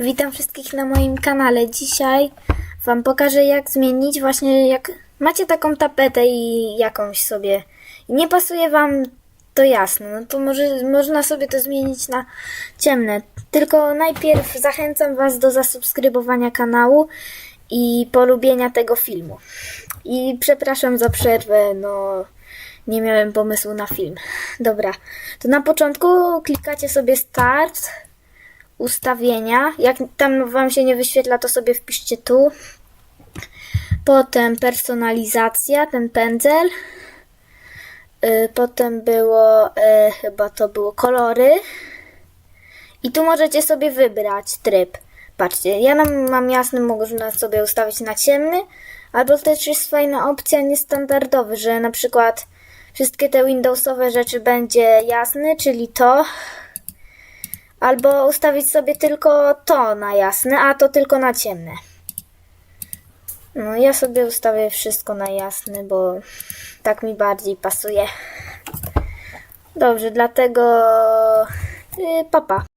Witam wszystkich na moim kanale. Dzisiaj Wam pokażę jak zmienić właśnie jak macie taką tapetę i jakąś sobie nie pasuje Wam to jasne, no to może, można sobie to zmienić na ciemne. Tylko najpierw zachęcam Was do zasubskrybowania kanału i polubienia tego filmu. I przepraszam za przerwę, no nie miałem pomysłu na film. Dobra, to na początku klikacie sobie start ustawienia. Jak tam Wam się nie wyświetla, to sobie wpiszcie tu. Potem personalizacja, ten pędzel. Y, Potem było, y, chyba to było kolory. I tu możecie sobie wybrać tryb. Patrzcie, ja mam jasny, można sobie ustawić na ciemny, albo też jest fajna opcja niestandardowy, że na przykład wszystkie te Windowsowe rzeczy będzie jasny, czyli to, Albo ustawić sobie tylko to na jasne, a to tylko na ciemne. No, ja sobie ustawię wszystko na jasny, bo tak mi bardziej pasuje. Dobrze, dlatego yy, papa.